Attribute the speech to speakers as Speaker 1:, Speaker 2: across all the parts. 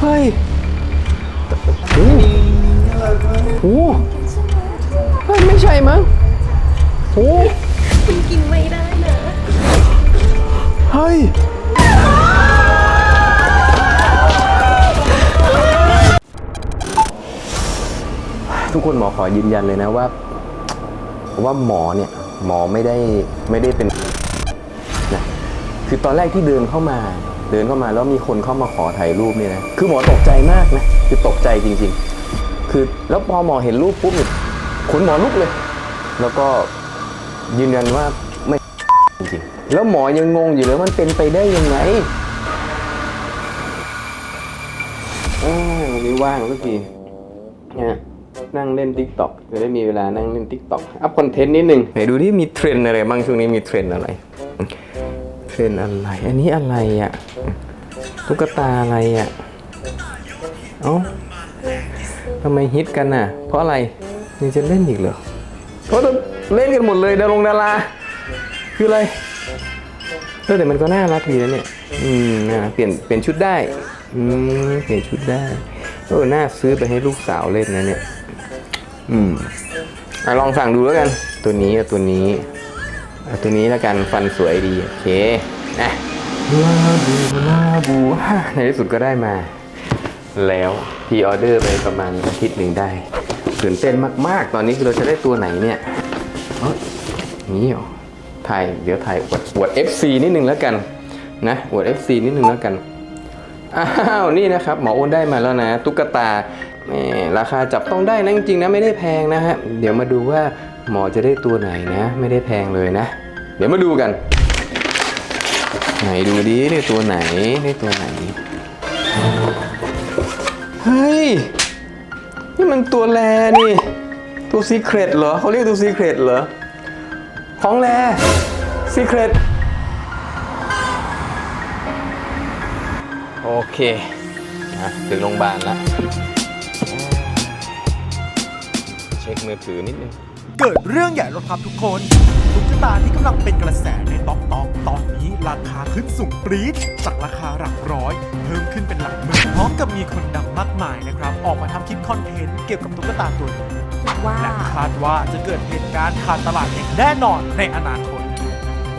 Speaker 1: เฮ้ยโอ้โหเฮ้ยไม่ใช่มั้งโอ้
Speaker 2: คุณกินไม่ได้นะ
Speaker 1: เฮ้ยทุกคนหมอขอยืนยันเลยนะว่าว่าหมอเนี่ย หมอไม่ได้ไม่ได้เป็นนะ คือตอนแรกที่เดินเข้ามา เดินเข้ามาแล้วมีคนเข้ามาขอถ่ายรูปเนี่ยนะคือหมอตกใจมากนะคือตกใจจริง ๆ คือแล้วพอหมอเห็นรูปปุ๊บเนี่ยขนหมอลุกเลย แล้วก็ยืนยันว่าไม่จริงๆแล้วหมอยังงงอยู่เลยว่ามันเป็นไปได้ยังไงอ่าวันนี้ว่างสักทีเนี่ยนั่งเล่นทิกตอกจะได้มีเวลานั่งเล่นทิกตอกอัพคอนเทนต์นิดนึงไหนดูที่มีเทรนด์อะไรบ้างช่วงนี้มีเทรนด์อะไร เทรนอะไร อันนี้อะไรอะ ตุ๊กตาอะไรอะ เอ้าทำไมฮิตกันน่ะ เพราะอะไรยังจะเล่นอีกเหรอเพราะเล่นกันหมดเลยดารงดารา คืออะไรเออแต่มันก็น่ารักดีนะเนี่ย อืมนะเปลี่ยนเปลี่ยนชุดได้ อืมเปลี่ยนชุดได้เออน่าซื้อไปให้ลูกสาวเล่นนะเนี่ย อืมอะลองสั่งดูแล้วกัน ตัวนี้กับตัวนี้ ตัวนี้แล้วกันฟันสวยดีโอเคนะลาบูลาบูฮ่าในที่สุดก็ได้มา แล้วพีออเดอร์ไปประมาณอาทิตย์หนึ่งได้ตื่นเต้นมากๆ ตอนนี้คือเราจะได้ตัวไหนเนี่ยเอ้ยนี่เหรอถ่ายเดี๋ยวถ่ายอวดอวด FC นิดนึงแล้วกันนะอวด FC นิดนึงแล้วกันอ้าวนี่นะครับหมออ้วนได้มาแล้วนะ ตุ๊กตาแหมราคาจับต้องได้นะจริงๆนะไม่ได้แพงนะฮะเดี๋ยวมาดูว่า หมอจะได้ตัวไหนนะ ไม่ได้แพงเลยนะ เดี๋ยวมาดูกัน ไหนดูดิได้ตัวไหนได้ตัวไหน เฮ้ย นี่มันตัวแรนี่ ตัวซีเครตเหรอเขาเรียกตัวซีเครตเหรอ ของแรซีเครตโอเคอะถึงโรงพยาบาลแล้ว เช็คมือถือนิดนึง
Speaker 3: เกิดเรื่องใหญ่แล้วครับทุกคนตุ๊กตาที่กำลังเป็นกระแสในต๊อกตอกตอนนี้ราคาขึ้นสูงปรี๊ดจากราคาหลักร้อย เพิ่มขึ้นเป็นหลักหมื่นพร้อมกับมีคนดังมากมายนะครับ ออกมาทำคลิปคอนเทนต์เกี่ยวกับตุ๊กตาตัวนี้
Speaker 2: ว่า
Speaker 3: และคาดว่าจะเกิดเหตุการณ์ขาดตลาดอย่างแน่นอนในอนาคต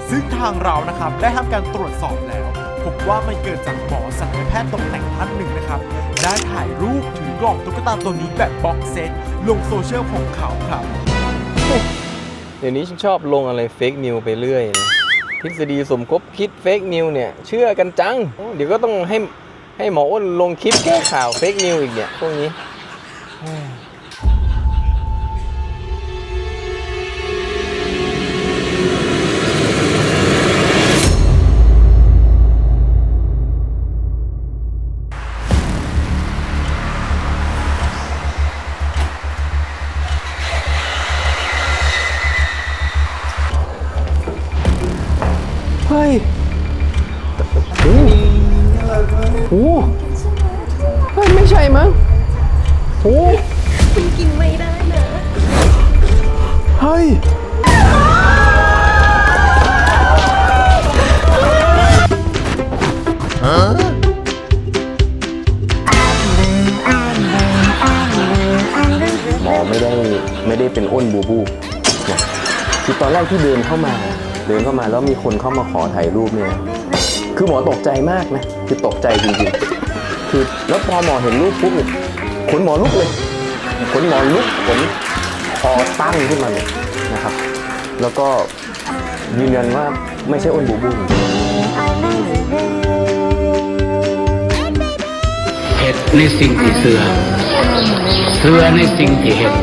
Speaker 3: ซึ่งทางเรานะครับได้ทำการตรวจสอบแล้วพบว่ามันเกิดจากหมอศัลยแพทย์ตกแต่งท่านหนึ่งนะครับ ได้ถ่ายรูปถือกล่องตุ๊กตาตัวนี้แบบบ็อกเซตลงโซเชียลของเขาครับ
Speaker 1: เดี๋ยวนี้ฉันชอบลงอะไรเฟกนิวไปเรื่อยนะทฤษฎีสมคบคิดเฟกนิวเนี่ยเชื่อกันจัง เดี๋ยวก็ต้องให้ให้หมออ้นลงคลิปแก้ข่าวเฟกนิวอีกเนี่ยพวกนี้ โหเฮ้ยไม่ใช่มั้งโอ้
Speaker 2: คุณกินไม่ได้นะ
Speaker 1: เฮ้ยหมอไม่ได้ไม่ได้เป็นอ้นบูบูนะคือตอนแรกที่เดินเข้ามา เดินเข้ามาแล้วมีคนเข้ามาขอถ่ายรูปเนี่ย คือหมอตกใจมากนะคือตกใจจริงๆ คือแล้วพอหมอเห็นรูปปุ๊บเนี่ยขนหมอลุกเลยขนหมอลุกขนคอตั้งขึ้นมาเลยนะครับ แล้วก็ยืนยันว่าไม่ใช่อ้นบูบู
Speaker 4: เห็ดในสิ่งที่เสือเสือในสิ่งที่เห็ด